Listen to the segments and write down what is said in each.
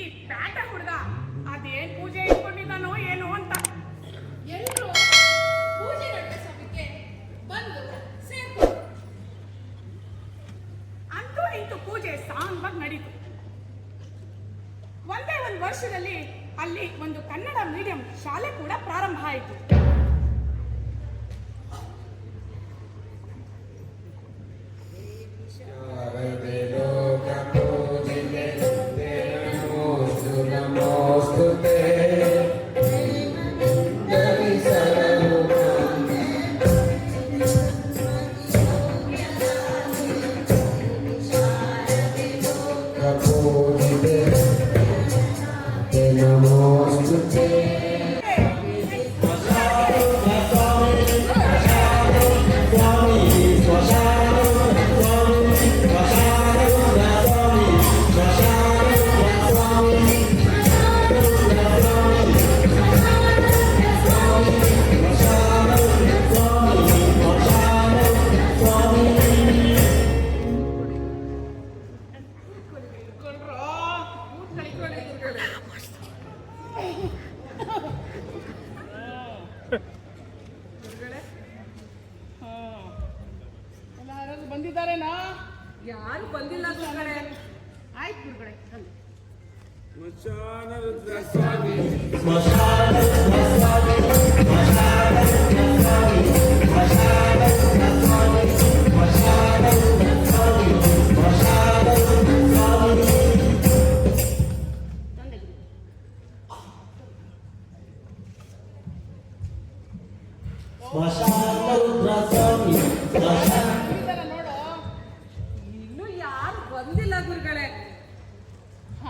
ಈ ಪ್ಯಾಟ ಹುಡುಗ ಅದೇನ್ ಪೂಜೆ ಇಟ್ಕೊಂಡಿದ್ದಾನೋ ಏನೋ ಅಂತ. ಎಲ್ಲರೂ ಪೂಜೆ ನಡೆಸೋದಕ್ಕೆ ಬಂದು ಸೇರ್ಕೊ. ಅಂತೂ ಇಂತೂ ಪೂಜೆ ಸಾಂಗವಾಗಿ ನಡೀತು. ಒಂದೇ ಒಂದು ವರ್ಷದಲ್ಲಿ ಅಲ್ಲಿ ಒಂದು ಕನ್ನಡ ಮೀಡಿಯಂ ಶಾಲೆ ಕೂಡ ಪ್ರಾರಂಭ ಆಯಿತು. ತಂದೆ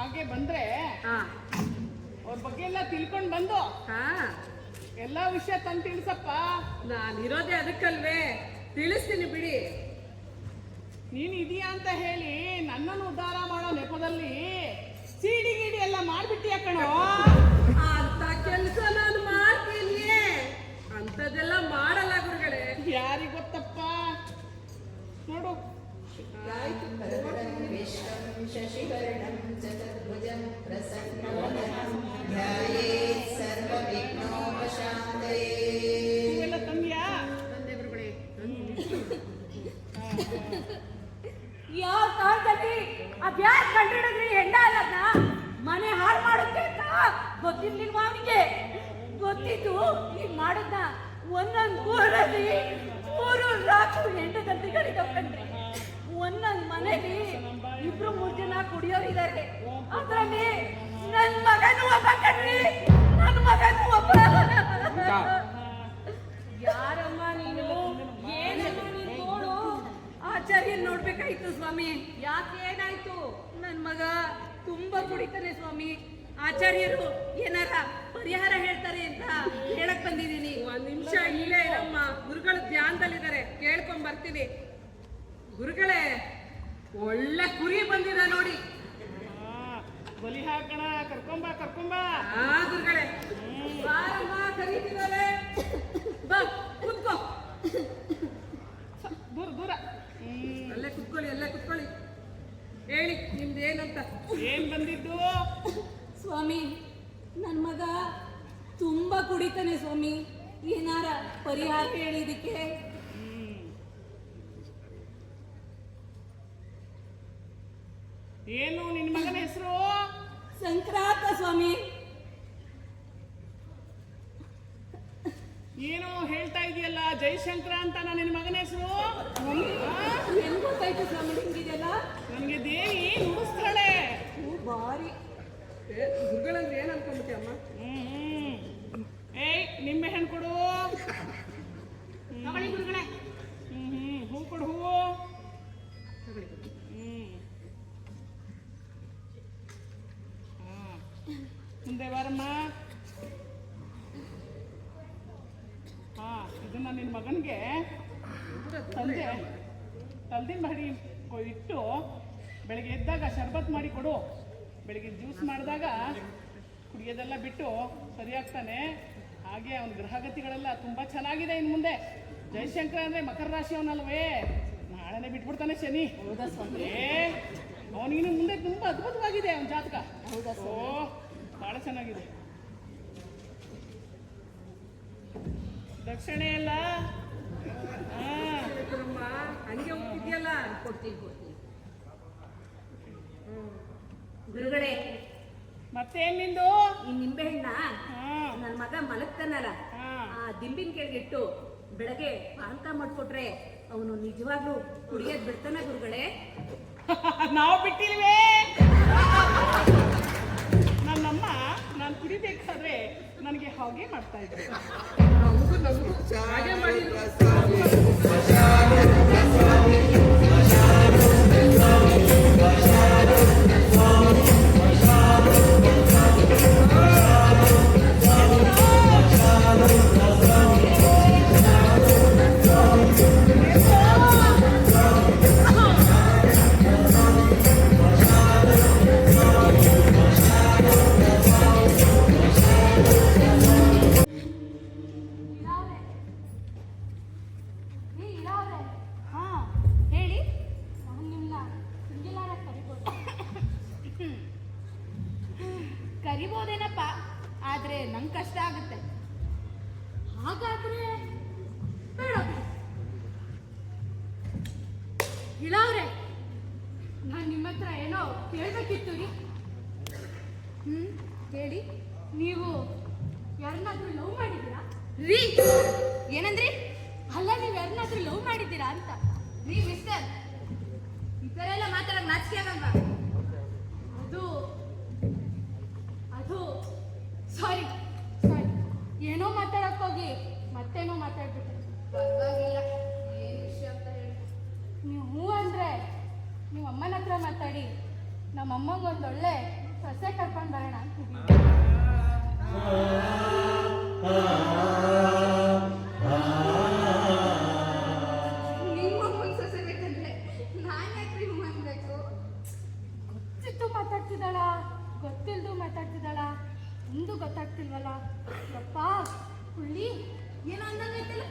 ಹಾಗೆ ಬಂದ್ರೆ ಅವ್ರ ಬಗ್ಗೆ ಎಲ್ಲ ತಿಳ್ಕೊಂಡು ಬಂದು ಹಾ. ಎಲ್ಲಾ ವಿಷಯ ತಂದ್ ತಿಳಿಸಪ್ಪ. ನಾನ್ ಇರೋದೇ ಅದಕ್ಕಲ್ವೇ. ತಿಳಿಸ್ತೀನಿ ಬಿಡಿ. ನೀನ್ ಇದೀಯಾ ಅಂತ ಹೇಳಿ ನನ್ನನ್ನು ಉದ್ಧಾರ ಮಾಡೋ ನೆಪದಲ್ಲಿ ಸೀಡಿ ಗೀಡಿ ಎಲ್ಲ ಮಾಡ್ಬಿಟ್ಟಿಯ ಕಣೋ? ಅಂತ ಕೆಲಸ ನಾನು ಮಾಡ್ತೀನಿ. ಅಂತದೆಲ್ಲ ಮಾಡಲ್ಲ ಗುರುಗಳೆ. ಯಾರಿಗ್ ಗೊತ್ತಪ್ಪ? ನೋಡು. ಶುಕ್ಲಾಯ ಅದ್ರಲ್ಲಿ ನನ್ನ ಮಗನೂ ಒಬ್ಬ ಕಣ್ರಿ. ನನ್ನ ಮಗನೂ ಒಬ್ಬ ಯಾರಮ್ಮ ನೀನು? ಏನಮ್ಮ ನೀನು ನೋಡು. ಆಚಾರ್ಯ ನೋಡ್ಬೇಕಾಯ್ತು ಸ್ವಾಮಿ. ಯಾಕೆ ಏನಾಯ್ತು? ನನ್ ಮಗ ತುಂಬಾ ಕುಡಿತಾನೆ ಸ್ವಾಮಿ. ಆಚಾರ್ಯರು ಏನಾರ ಪರಿಹಾರ ಹೇಳ್ತಾರೆ ಅಂತ ಹೇಳಕ್ ಬಂದಿದ್ದೀನಿ. ಒಂದ್ ನಿಮಿಷ ಇಲ್ಲೇ ಇರಮ್ಮ. ಗುರುಗಳು ಧ್ಯಾನದಲ್ಲಿದ್ದಾರೆ. ಕೇಳ್ಕೊಂಡ್ ಬರ್ತೀನಿ. ಗುರುಗಳೇ ಒಳ್ಳೆ ಕುರಿ ಬಂದಿದೆ ನೋಡಿ. ಬಲಿ ಹಾಕಣ ಕರ್ಕೊಂಬ ಕರ್ಕೊಂಬ ಆ ಗುರುಗಳೇ ಬಾರಮ್ಮ ಕರೀತಿದ್ದಾರೆ. ಬಾ ಕುತ್ಕೋ. ದೂರ ದೂರ. ಹ್ಮ್. ಅಲ್ಲೇ ಕುತ್ಕೊಳ್ಳಿ ಅಲ್ಲೇ ಕುತ್ಕೊಳ್ಳಿ. ಹೇಳಿ ನಿಮ್ದು ಏನಂತ? ಏನ್ ಬಂದಿದ್ದು? ಸ್ವಾಮಿ ನನ್ನ ಮಗ ತುಂಬಾ ಕುಡಿತಾನೆ ಸ್ವಾಮಿ. ಏನಾರ ಪರಿಹಾರ ಹೇಳಿದಕ್ಕೆ? ಏನು ನಿನ್ನ ಮಗನ ಹೆಸರು? ಸಂಕ್ರಾಂತ ಸ್ವಾಮಿ. ಏನು ಹೇಳ್ತಾ ಇದೆಯಲ್ಲ ಜೈಶಂಕರ ಅಂತ ನಿನ್ನ ಮಗನ ಹೆಸರು? ಹೆಂಗ್ ಗೊತ್ತಾಯ್ತು ಸ್ವಾಮಿ ಹಿಂಗಿದೆಯಲ್ಲ ನನಗೆ ದೇವಿ ನುಡಿಸ್ತಾಳೆ. ಬಾರಿ ಭಾರಿ. ಏ, ಗುರುಗಳಂದ್ರೆ ಏನ್ ಅನ್ಕೊಂಡ್ಬಿಟ್ಟೆ ಅಮ್ಮ? ಹ್ಮ್ ಹ್ಮ್. ಏಯ್ ನಿಂಬೆ ಹಣ್ಣು ಕೊಡು. ಗುರುಗಳೇ ಹ್ಮ್ ಹ್ಮ್. ಹೂ ಕೊಡು ಹೂವು ಮುಂದೆ ಬಾರಮ್ಮ. ಹಾ ಇದನ್ನ ನಿನ್ನ ಮಗನಿಗೆ ತಂದೆ ತಲ್ದಿನ ಮಾಡಿ ಇಟ್ಟು ಬೆಳಗ್ಗೆ ಎದ್ದಾಗ ಶರ್ಬತ್ ಮಾಡಿ ಕೊಡು. ಬೆಳಿಗ್ಗೆ ಜ್ಯೂಸ್ ಮಾಡಿದಾಗ ಕುಡಿಯೋದೆಲ್ಲ ಬಿಟ್ಟು ಸರಿಯಾಗ್ತಾನೆ. ಹಾಗೆ ಅವನ ಗ್ರಹಗತಿಗಳೆಲ್ಲ ತುಂಬ ಚೆನ್ನಾಗಿದೆ ಇನ್ನು ಮುಂದೆ. ಜಯಶಂಕರ ಅಂದರೆ ಮಕರ ರಾಶಿ ಅವನಲ್ವೇ ನಾಳೆನೇ ಬಿಟ್ಬಿಡ್ತಾನೆ ಶನಿ. ಏ ಅವನಿಗಿನ್ನು ಮುಂದೆ ತುಂಬ ಅದ್ಭುತವಾಗಿದೆ ಅವನ ಜಾತಕ. ಹೌದಾ ಸರ್? ಭಾಳ ಚೆನ್ನಾಗಿದೆ. ದಕ್ಷಿಣೆ ಎಲ್ಲ? ಹಂಗೆ ಹೋಗ್ತಿದ್ಯಲ್ಲ? ಕೊಡ್ತೀನಿ ಕೊಡ್ತೀನಿ. ಗುರುಗಳೇ ಮತ್ತೇನ್ ನಿಂದು? ಈ ನಿಂಬೆಹಣ್ಣ ಹಾ. ನನ್ನ ಮಗ ಮಲಗ್ತಾನಲ್ಲ ಆ ದಿಂಬಿನ ಕೆಳಗಿಟ್ಟು ಬೆಳಗ್ಗೆ ಪಾನಕ ಮಾಡ್ಕೊಟ್ರೆ ಅವನು ನಿಜವಾಗ್ಲೂ ಕುಡಿಯೋದ್ ಬಿಡ್ತಾನೆ ಗುರುಗಳೇ. ನಾವು ಬಿಟ್ಟಿಲ್ವೇ? ಕೇಳಬೇಕಿತ್ತು ರೀ. ಹ್ಮ್ ಹೇಳಿ. ನೀವು ಯಾರನ್ನಾದ್ರೂ ಲವ್ ಮಾಡಿದ್ದೀರಾ? ರೀ. ಏನಂದ್ರಿ? ಅಲ್ಲ ನೀವು ಯಾರನ್ನಾದ್ರೂ ಲವ್ ಮಾಡಿದ್ದೀರಾ ಅಂತ. ರೀ ಮಿಸ್ಟರ್ ಈ ಥರ ಎಲ್ಲ ಮಾತಾಡೋದು ನಾಚಿಕೆ ಆಗಲ್ವಾ? ಅದು ಅದು ಸಾರಿ ಸಾರಿ ಏನೋ ಮಾತಾಡಕ್ ಹೋಗಿ ಮತ್ತೇನೋ ಮಾತಾಡ್ಬಿಟ್ಟೆ ಪರವಾಗಿಲ್ಲ. ಏನು ವಿಷಯ ಅಂತ ಹೇಳಿ. ನೀವು ಹೂ ಅಂದ್ರೆ ನೀವು ಅಮ್ಮನ ಹತ್ರ ಮಾತಾಡಿ. ನಮ್ಮ ಅಮ್ಮಂಗೆ ಒಂದು ಒಳ್ಳೆ ಸೊಸೆ ಕರ್ಕೊಂಡು ಬರೋಣ ನಿಮ್ಮ ಅಮ್ಮಂಗೆ ಸೊಸೆ ಬೇಕಂದ್ರೆ ನಾನು ಯಾಕೆ ನೀವು ಅನ್ಬೇಕು ಗೊತ್ತಿತ್ತು ಮಾತಾಡ್ತಿದ್ದಾಳ, ಗೊತ್ತಿಲ್ದು ಮಾತಾಡ್ತಿದ್ದಾಳ ಒಂದು ಗೊತ್ತಾಗ್ತಿಲ್ವಲ್ಲ? ಯಪ್ಪ, ಹುಳ್ಳಿ, ಏನೋ ಅಂದಂಗೈತಲ್ಲ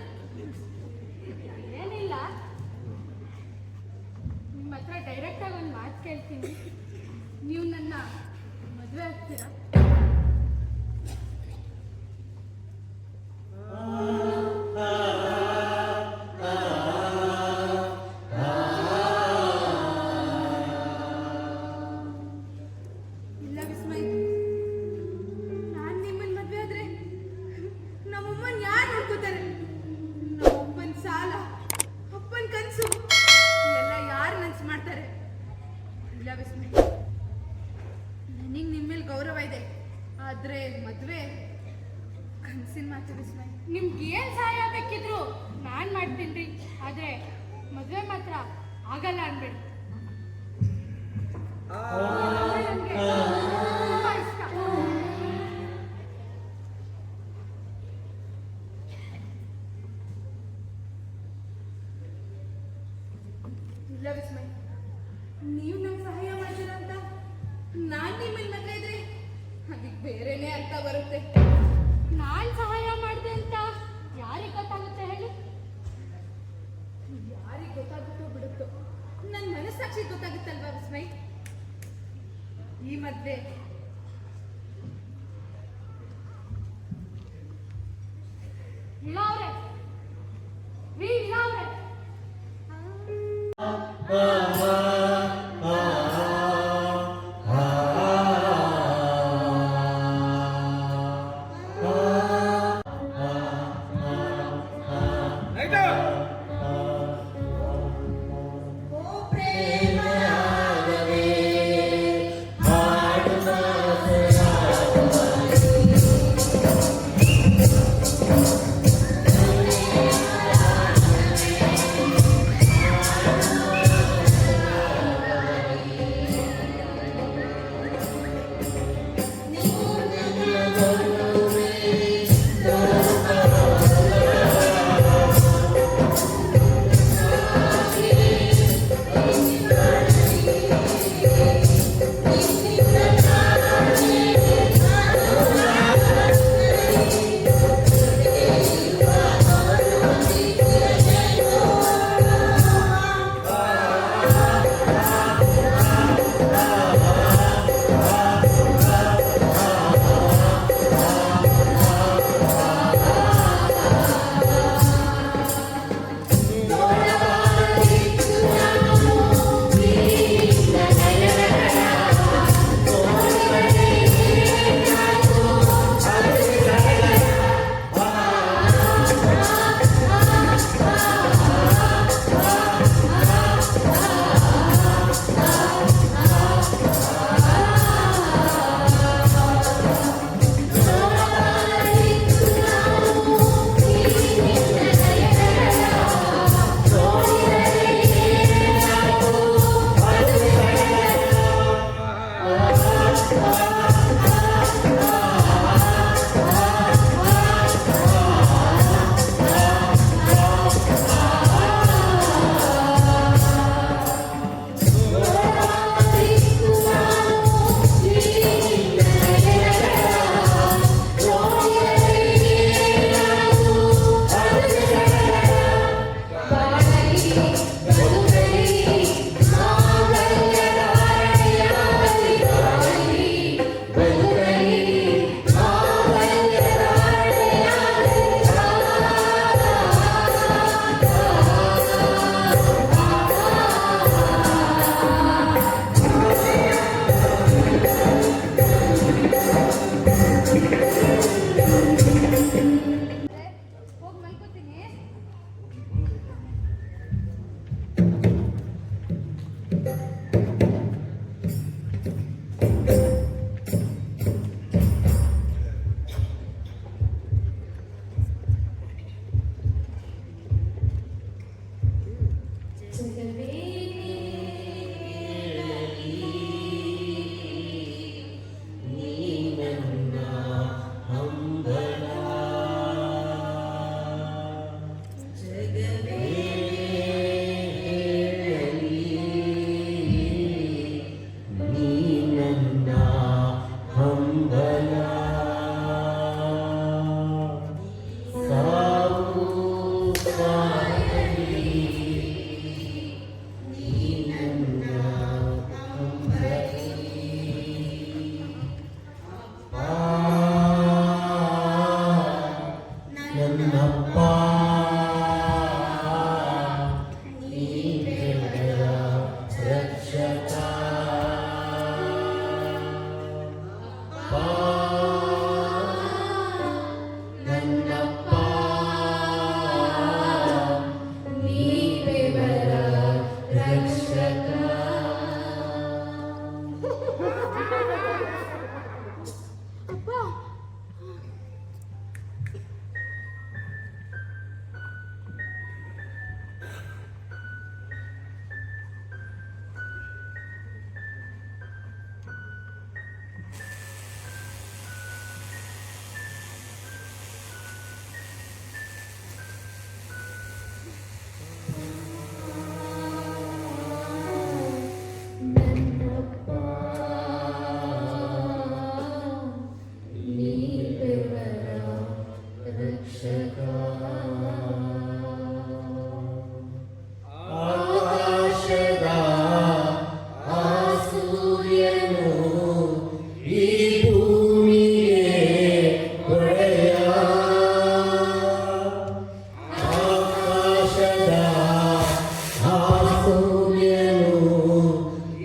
ಏನಿಲ್ಲ. ನಿಮ್ಮ ಹತ್ರ ಡೈರೆಕ್ಟಾಗಿ ಒಂದು ಮಾತು ಕೇಳ್ತೀನಿ. ಗೌರವ ಇದೆ. ಆದ್ರೆ ಮದುವೆ ಕನಸಿನ ಮಾತು ವಿಸ್ಮಯ ನಿಮ್ಗೆ ಏನು ಸಹಾಯ ಬೇಕಿದ್ರು ನಾನು ಮಾಡ್ತೀನಿ ರೀ. ಆದರೆ ಮದುವೆ ಮಾತ್ರ ಆಗಲ್ಲ ಅನ್ಬೇಡಿ.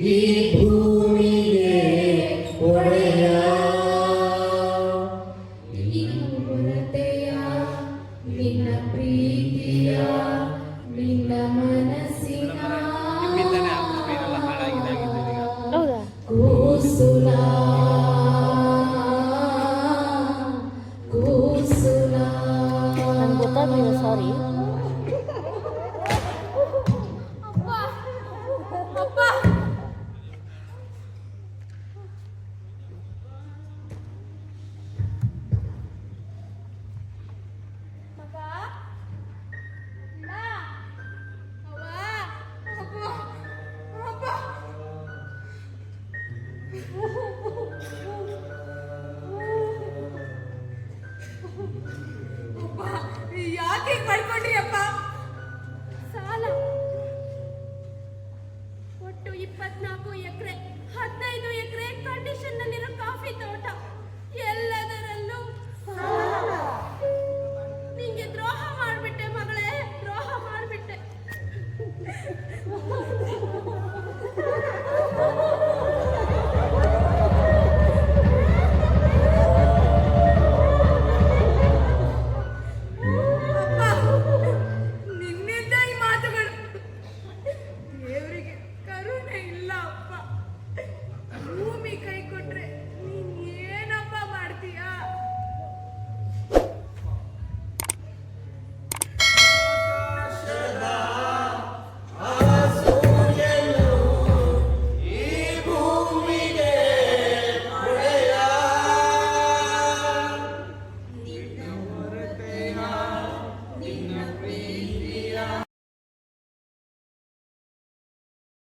ಈ ಭೂಮಿಗೆ ಹದಿನಾಲ್ಕು ಎಕರೆ ಹದಿನೈದು ಎಕರೆ ಕಂಡೀಷನ್ ನಲ್ಲಿರೋ ಕಾಫಿ ತೋಟ. ಎಲ್ಲ